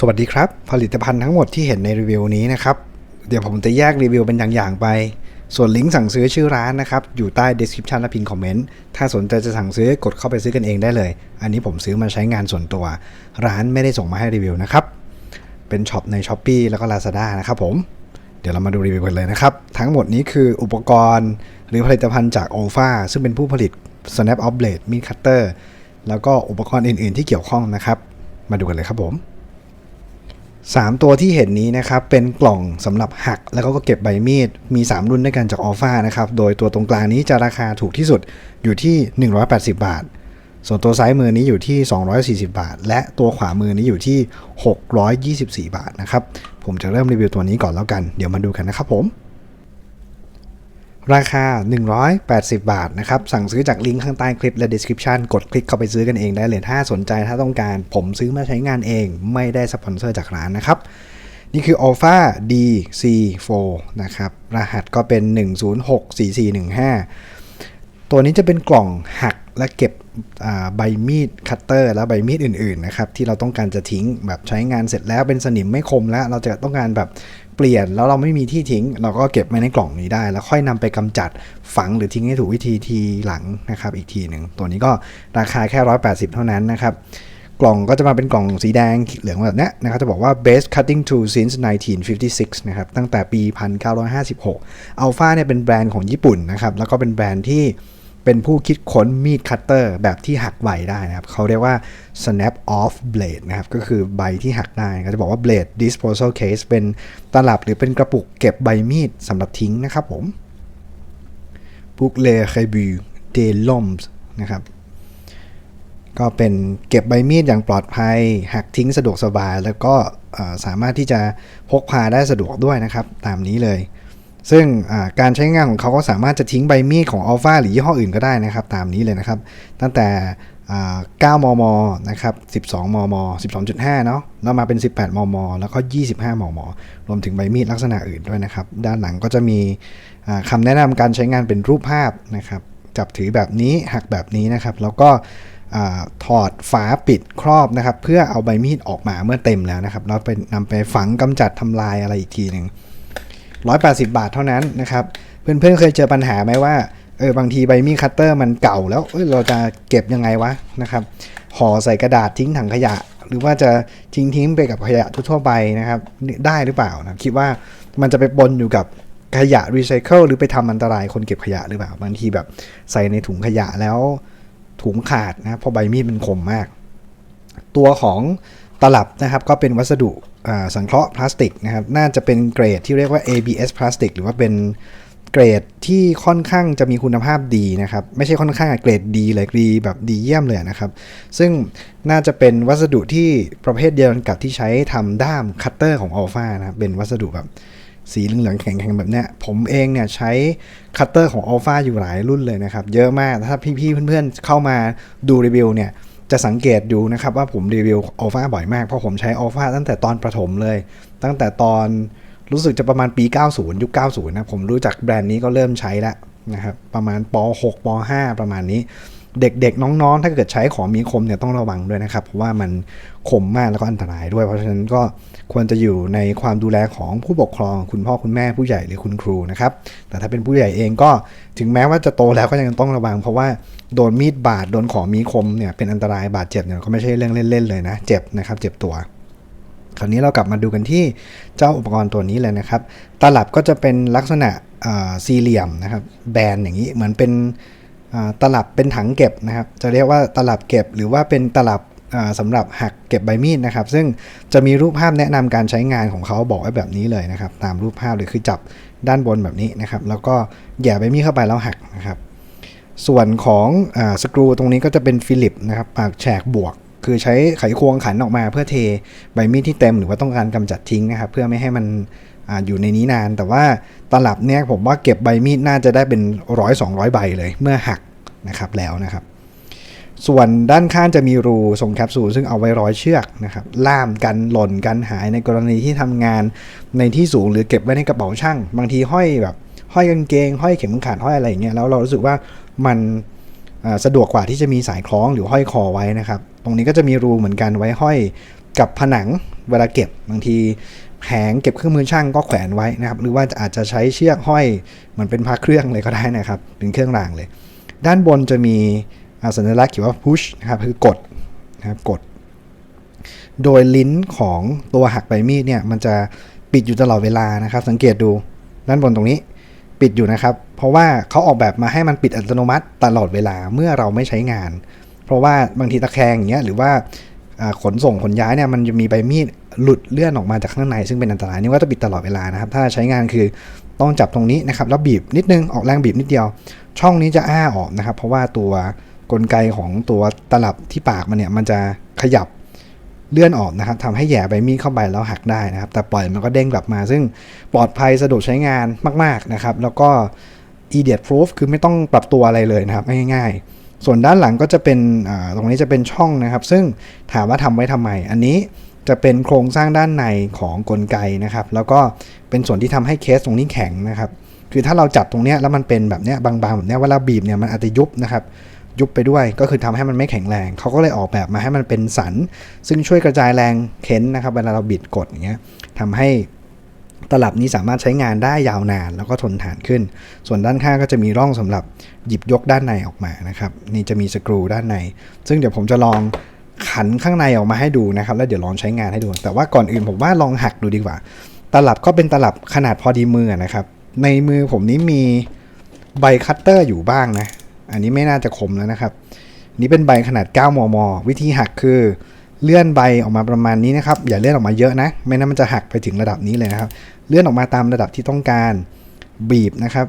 สวัสดีครับ ผลิตภัณฑ์ทั้งหมดที่เห็นในรีวิวนี้นะครับ เดี๋ยวผมจะแยกรีวิวเป็นอย่างๆไป ส่วนลิงก์สั่งซื้อชื่อร้านนะครับ อยู่ใต้ description และพินคอมเมนต์ ถ้าสนใจจะสั่งซื้อกดเข้าไปซื้อกันเองได้เลย อันนี้ผมซื้อมาใช้งานส่วนตัว ร้านไม่ได้ส่งมาให้รีวิวนะครับ เป็นช็อปใน s h อ p e e แล้วก็ Lazada นะครับผม เดี๋ยวเรามาดูรีวิวกันเลยนะครับ ทั้งหมดนี้คืออุปกรณ์ หรือผลิตภัณฑ์จาก o f a ซึ่งเป็นผู้ผลิต Snap Off Blade Meat Cutter แล้วก็อุปกรณ์อื่น ๆ ที่เกี่ยวข้องนะครับ มาดูกันเลยครับผม 3 ตัวที่เห็นนี้นะครับเป็นกล่องสำหรับหักแล้วก็เก็บใบมีด มี 3 รุ่นด้วยกันจากออฟานะครับโดยตัวตรงกลางนี้จะราคาถูกที่สุดอยู่ที่ 180 บาท ส่วนตัวซ้ายมือนี้อยู่ที่ 240 บาท และตัวขวามือนี้อยู่ที่ 624 บาทนะครับผมจะเริ่มรีวิวตัวนี้ก่อนแล้วกัน เดี๋ยวมาดูกันนะครับผม ราคา 180 บาทนะครับ สั่งซื้อจากลิงก์ข้างใต้คลิปและ description กดคลิกเข้าไปซื้อกันเองได้เลย ถ้าสนใจถ้าต้องการ ผมซื้อมาใช้งานเอง ไม่ได้สปอนเซอร์จากร้านนะครับ นี่คือ Alpha DC4 นะครับ รหัสก็เป็น 1064415 ตัวนี้จะเป็นกล่องหักและเก็บใบมีดคัตเตอร์และใบมีดอื่นๆนะครับที่เราต้องการจะทิ้งแบบใช้งานเสร็จแล้วเป็นสนิมไม่คมแล้ว เราจะต้องการแบบ เปลี่ยนแล้วเราไม่มีที่ทิ้ง เราก็เก็บไว้ในกล่องนี้ได้ แล้วค่อยนำไปกำจัดฝังหรือทิ้งให้ถูกวิธีทีหลังนะครับ อีกทีหนึ่งตัวนี้ก็ราคาแค่ 180 เท่านั้นนะครับกล่องก็จะมาเป็นกล่องสีแดงเหลืองแบบนี้นะครับจะบอกว่า best cutting tool since 1956 นะครับตั้งแต่ปี 1956 Alpha เนี่ยเป็นแบรนด์ของญี่ปุ่นนะครับแล้วก็เป็นแบรนด์ที่ เป็นผู้คิดค้นมีดคัตเตอร์แบบที่หักใบได้นะครับ เขาเรียกว่า snap off blade นะครับ ก็คือใบที่หักได้ก็จะบอกว่า blade disposal case เป็นตลับหรือเป็นกระปุกเก็บใบมีดสำหรับทิ้งนะครับผม b o u c l e r e b u des Loms นะครับก็เป็นเก็บใบมีดอย่างปลอดภัย หักทิ้งสะดวกสบาย แล้วก็สามารถที่จะพกพาได้สะดวกด้วยนะครับ ตามนี้เลย ซึ่งการใช้งานของเขาก็สามารถจะทิ้งใบมีดของ Alpha หรือยี่ห้ออื่นก็ได้นะครับ ตามนี้เลยนะครับ ตั้งแต่ 9 มม นะครับ 12 มม 12.5 เนาะแล้วมาเป็น 18 มม แล้วก็ 25 มม รวมถึงใบมีดลักษณะอื่นด้วยนะครับ ด้านหลังก็จะมีคำแนะนำการใช้งานเป็นรูปภาพนะครับ จับถือแบบนี้ หักแบบนี้นะครับ แล้วก็อถอดฝาปิดครอบนะครับ เพื่อเอาใบมีดออกมาเมื่อเต็มแล้วนะครับ แล้วไปนำไปฝังกำจัดทำลายอะไรอีกทีหนึ่ง 180 บาทเท่านั้นนะครับ เพื่อนๆเคยเจอปัญหาไหมว่าเออบางทีใบมีดคัตเตอร์มันเก่าแล้วเเราจะเก็บยังไงวะนะครับห่อใส่กระดาษทิ้งถังขยะ หรือว่าจะทิ้งทิ้งไปกับขยะทั่วไปนะครับได้หรือเปล่านะคิดว่ามันจะไปปนอยู่กับขยะรีไซเคิลหรือไปทำอันตรายคนเก็บขยะหรือเปล่าบางทีแบบใส่ในถุงขยะแล้วถุงขาดนะเพราะใบมีดมันคมมาก ตัวของตลับนะครับก็เป็นวัสดุ สังเคราะห์พลาสติกนะครับน่าจะเป็นเกรดที่เรียกว่า ABS พลาสติกหรือว่าเป็นเกรดที่ค่อนข้างจะมีคุณภาพดีนะครับ ไม่ใช่ค่อนข้างเกรดดีเลยดีแบบดีเยี่ยมเลยนะครับ ซึ่งน่าจะเป็นวัสดุที่ประเภทเดียวกันกับที่ใช้ทำด้ามคัตเตอร์ของ Alpha นะครับเป็นวัสดุแบบสีเหลืองๆแข็งๆแบบเนี้ยผมเองเนี่ยใช้คัตเตอร์ของ Alpha อยู่หลายรุ่นเลยนะครับ เยอะมากถ้าพี่ๆเพื่อนๆเข้ามาดูรีวิวเนี่ย จะสังเกตดูนะครับว่าผมรีวิวอัลฟาบ่อยมาก เพราะผมใช้อัลฟาตั้งแต่ตอนประถมเลย ตั้งแต่ตอนรู้สึกจะประมาณปี 90 ยุค 90 นะ ผมรู้จักแบรนด์นี้ก็เริ่มใช้แล้วนะครับ ประมาณป .6 ป .5 ประมาณนี้ เด็กๆน้องๆ ถ้าเกิดใช้ของมีคมเนี่ยต้องระวังด้วยนะครับ เพราะว่ามันคมมากแล้วก็อันตรายด้วย เพราะฉะนั้นก็ควรจะอยู่ในความดูแลของผู้ปกครอง คุณพ่อคุณแม่ผู้ใหญ่หรือคุณครูนะครับ แต่ถ้าเป็นผู้ใหญ่เองก็ถึงแม้ว่าจะโตแล้วก็ยังต้องระวัง เพราะว่าโดนมีดบาดโดนของมีคมเนี่ยเป็นอันตรายบาดเจ็บเนี่ยก็ไม่ใช่เรื่องเล่นๆเลยนะ เจ็บนะครับ เจ็บตัวคราวนี้เรากลับมาดูกันที่เจ้าอุปกรณ์ตัวนี้เลยนะครับ ตลับก็จะเป็นลักษณะสี่เหลี่ยมนะครับ แบนอย่างนี้เหมือนเป็น ตลับเป็นถังเก็บนะครับ จะเรียกว่าตลับเก็บหรือว่าเป็นตลับอ่าสำหรับหักเก็บใบมีดนะครับ ซึ่งจะมีรูปภาพแนะนำการใช้งานของเขาบอกไว้แบบนี้เลยนะครับ ตามรูปภาพเลยคือจับด้านบนแบบนี้นะครับ แล้วก็แหย่ใบมีดเข้าไปแล้วหักนะครับ ส่วนของอสกรูตรงนี้ก็จะเป็นฟิลิปนะครับปากแฉกบวก คือใช้ไขควงขันออกมาเพื่อเทใบมีดที่เต็มหรือว่าต้องการกำจัดทิ้งนะครับ เพื่อไม่ให้มันออยู่ในนี้นาน แต่ว่าตลับเนี่ยผมว่าเก็บใบมีดน่าจะได้เป็นร้อยสองร้อยใบเลย เมื่อหัก นะครับแล้วนะครับ ส่วนด้านข้างจะมีรูทรงแคปซูลซึ่งเอาไว้ร้อยเชือกนะครับล่ามกันหล่นกันหายในกรณีที่ทำงานในที่สูงหรือเก็บไว้ในกระเป๋าช่าง บางทีห้อยแบบห้อยกางเกง ห้อยเข็มขัดห้อยอะไรอย่างเงี้ยแล้วเรารู้สึกว่ามันสะดวกกว่าที่จะมีสายคล้องหรือห้อยคอไว้นะครับ ตรงนี้ก็จะมีรูเหมือนกันไว้ห้อยกับผนังเวลาเก็บบางทีแผงเก็บเครื่องมือช่างก็แขวนไว้นะครับ หรือว่าอาจจะใช้เชือกห้อยเหมือนเป็นพระเครื่องเลยก็ได้นะครับเป็นเครื่องรางเลย ด้านบนจะมีอ่าสัญลักษณ์เขียนว่า push นะครับคือกดนะครับกด โดยลิ้นของตัวหักใบมีดเนี่ยมันจะปิดอยู่ตลอดเวลานะครับ สังเกตดูด้านบนตรงนี้ปิดอยู่นะครับ เพราะว่าเขาออกแบบมาให้มันปิดอัตโนมัติตลอดเวลาเมื่อเราไม่ใช้งาน เพราะว่าบางทีตะแคงอย่างเงี้ยหรือว่าอ่าขนส่งขนย้ายเนี่ยมันจะมีใบมีดหลุดเลื่อนออกมาจากข้างใน ซึ่งเป็นอันตรายนี่ว่าจะปิดตลอดเวลานะครับ ถ้าใช้งานคือต้องจับตรงนี้นะครับแล้วบีบนิดนึงออกแรงบีบนิดเดียว ช่องนี้จะอ้าออกนะครับ เพราะว่าตัวกลไกของตัวตลับที่ปากมันเนี่ยมันจะขยับเลื่อนออกนะครับทำให้แหย่ใบมีดเข้าไปแล้วหักได้นะครับ แต่ปล่อยมันก็เด้งกลับมา ซึ่งปลอดภัยสะดวกใช้งานมาก ๆนะครับ แล้วก็ idiot proof คือไม่ต้องปรับตัวอะไรเลยนะครับง่ายๆ ส่วนด้านหลังก็จะเป็นตรงนี้จะเป็นช่องนะครับ ซึ่งถามว่าทำไว้ทำไม อันนี้จะเป็นโครงสร้างด้านในของกลไกนะครับ แล้วก็เป็นส่วนที่ทำให้เคสตรงนี้แข็งนะครับ คือถ้าเราจับตรงเนี้ยแล้วมันเป็นแบบเนี้ยบางๆแบบเนี้ยเวลาบีบเนี่ยมันอาจจะยุบนะครับยุบไปด้วยก็คือทำให้มันไม่แข็งแรง เขาก็เลยออกแบบมาให้มันเป็นสัน ซึ่งช่วยกระจายแรงเข็นนะครับเวลาเราบิดกดอย่างเงี้ยทำให้ตลับนี้สามารถใช้งานได้ยาวนาน แล้วก็ทนทานขึ้น ส่วนด้านข้างก็จะมีร่องสำหรับหยิบยกด้านในออกมานะครับ นี่จะมีสกรูด้านใน ซึ่งเดี๋ยวผมจะลองขันข้างในออกมาให้ดูนะครับ แล้วเดี๋ยวลองใช้งานให้ดู แต่ว่าก่อนอื่นผมว่าลองหักดูดีกว่า ตลับก็เป็นตลับขนาดพอดีมือนะครับ ในมือผมนี้มีใบคัตเตอร์อยู่บ้างนะ อันนี้ไม่น่าจะคมแล้วนะครับ นี่เป็นใบขนาด 9 มม วิธีหักคือเลื่อนใบออกมาประมาณนี้นะครับ อย่าเลื่อนออกมาเยอะนะ ไม่นั้นมันจะหักไปถึงระดับนี้เลยนะครับ เลื่อนออกมาตามระดับที่ต้องการ บีบนะครับ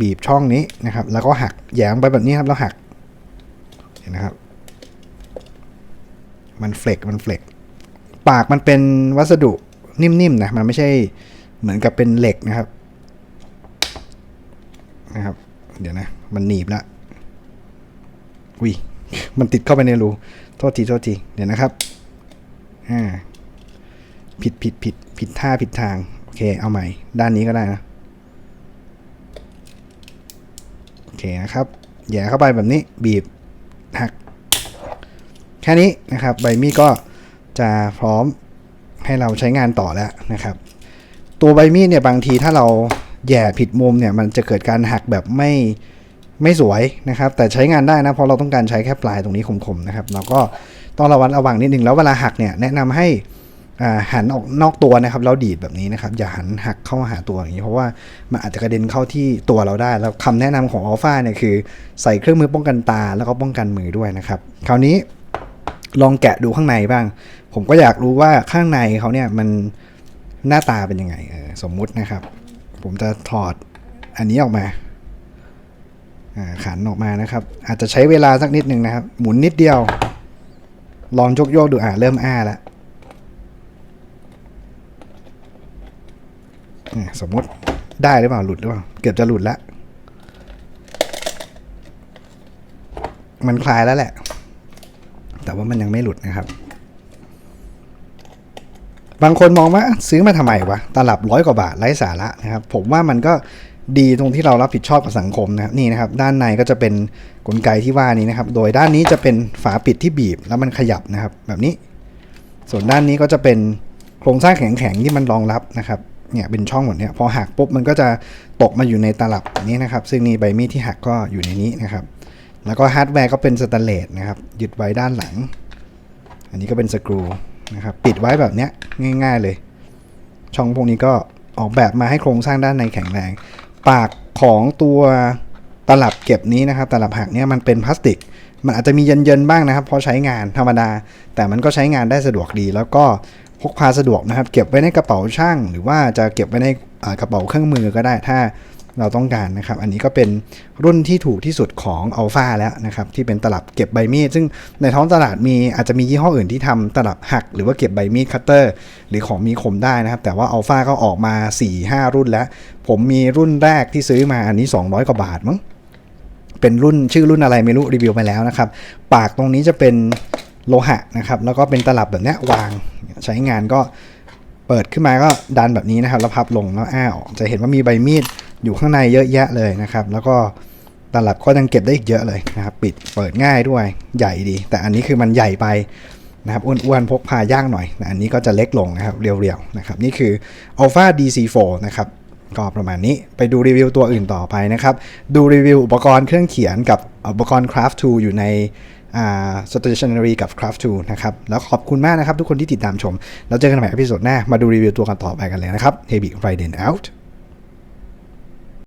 บีบช่องนี้นะครับ แล้วก็หักแยงไปแบบนี้ครับ แล้วหัก เห็นนะครับ มันเฟลกมันเฟลกปากมันเป็นวัสดุนิ่มๆนะ มันไม่ใช่เหมือนกับเป็นเหล็กนะครับ นะครับ เดี๋ยวนะ มันหนีบละอุ้ยมันติดเข้าไปในรูโทษทีโทษทีเดี๋ยวนะครับอ่าผิดผิดผิดผิดท่าผิดทาง โอเค เอาใหม่ ด้านนี้ก็ได้นะ โอเคนะครับแย่เข้าไปแบบนี้บีบหัก แค่นี้นะครับ ใบมีดก็จะพร้อมให้เราใช้งานต่อแล้วนะครับ ตัวใบมีดเนี่ยบางทีถ้าเรา แย่ผิดมุมเนี่ยมันจะเกิดการหักแบบไม่ไม่สวยนะครับ แต่ใช้งานได้นะเพราะเราต้องการใช้แค่ปลายตรงนี้คมๆนะครับเราก็ต้องระวังระวังนิดนึงแล้วเวลาหักเนี่ยแนะนำให้หันออกนอกตัวนะครับแล้วดีดแบบนี้นะครับอย่าหันหักเข้าหาตัวอย่างนี้เพราะว่ามันอาจจะกระเด็นเข้าที่ตัวเราได้ แล้วคำแนะนำของอัลฟาเนี่ยคือใส่เครื่องมือป้องกันตาแล้วก็ป้องกันมือด้วยนะครับ คราวนี้ลองแกะดูข้างในบ้าง ผมก็อยากรู้ว่าข้างในเขาเนี่ยมันหน้าตาเป็นยังไงสมมุตินะครับ ผมจะถอดอันนี้ออกมาขันออกมานะครับ อาจจะใช้เวลาสักนิดหนึ่งนะครับ หมุนนิดเดียว ลองยกโยกดูอ่าเริ่มอ้าแล้วสมมติได้หรือเปล่าหลุดหรือเปล่าเกือบจะหลุดแล้วมันคลายแล้วแหละ แต่ว่ามันยังไม่หลุดนะครับ บางคนมองว่าซื้อมาทำไมวะตลับร้อยกว่าบาทไร้สาระนะครับ ผมว่ามันก็ดีตรงที่เรารับผิดชอบกับสังคมนะครับนี่นะครับ ด้านในก็จะเป็นกลไกที่ว่านี้นะครับ โดยด้านนี้จะเป็นฝาปิดที่บีบแล้วมันขยับนะครับ แบบนี้ ส่วนด้านนี้ก็จะเป็นโครงสร้างแข็งๆที่มันรองรับนะครับเนี่ยเป็นช่องแบบเนี้ยพอหักปุ๊บมันก็จะตกมาอยู่ในตลับนี้นะครับ ซึ่งนี่ใบมีดที่หักก็อยู่ในนี้นะครับ แล้วก็ฮาร์ดแวร์ก็เป็นสแตนเลสนะครับยึดไว้ด้านหลัง อันนี้ก็เป็นสกรู นะครับปิดไว้แบบเนี้ยง่าย ๆเลย ช่องพวกนี้ก็ออกแบบมาให้โครงสร้างด้านในแข็งแรง ปากของตัวตลับเก็บนี้นะครับ ตลับหักเนี่ยมันเป็นพลาสติก มันอาจจะมีเย็นๆบ้างนะครับเพราะใช้งานธรรมดา แต่มันก็ใช้งานได้สะดวกดี แล้วก็พกพาสะดวกนะครับ เก็บไว้ในกระเป๋าช่าง หรือว่าจะเก็บไว้ในกระเป๋าเครื่องมือก็ได้ถ้า เราต้องการนะครับ อันนี้ก็เป็นรุ่นที่ถูกที่สุดของอัลฟาแล้วนะครับ ที่เป็นตลับเก็บใบมีด ซึ่งในท้องตลาดมีอาจจะมียี่ห้ออื่นที่ทำตลับหัก หรือว่าเก็บใบมีดคัตเตอร์ หรือของมีคมได้นะครับ แต่ว่าอัลฟาก็ออกมา 4-5 รุ่นแล้ว ผมมีรุ่นแรกที่ซื้อมาอันนี้ 200 กว่าบาทมั้งเป็นรุ่นชื่อรุ่นอะไรไม่รู้รีวิวไปแล้วนะครับ ปากตรงนี้จะเป็นโลหะนะครับ แล้วก็เป็นตลับแบบนี้วางใช้งานก็เปิดขึ้นมาก็ดันแบบนี้นะครับแล้วพับลงแล้วอ้าออกจะเห็นว่ามีใบมีด อยู่ข้างในเยอะแยะเลยนะครับ แล้วก็ตลับก็ยังเก็บได้อีกเยอะเลยนะครับ ปิดเปิดง่ายด้วยใหญ่ดี แต่อันนี้คือมันใหญ่ไปนะครับอ้วนๆพกพายางหน่อยนะอันนี้ก็จะเล็กลงนะครับเรียวๆนะครับนี่คือ Alpha DC4 นะครับก็ประมาณนี้ไปดูรีวิวตัวอื่นต่อไปนะครับ ดูรีวิวอุปกรณ์เครื่องเขียนกับอุปกรณ์ Craft 2 อยู่ในอ่า stationery กับ Craft 2 นะครับ แล้วขอบคุณมากนะครับทุกคนที่ติดตามชม แล้วเจอกันใหม่ในพิโซดหน้ามาดูรีวิวตัวกันต่อไปกันเลยนะครับ Heavy Friday out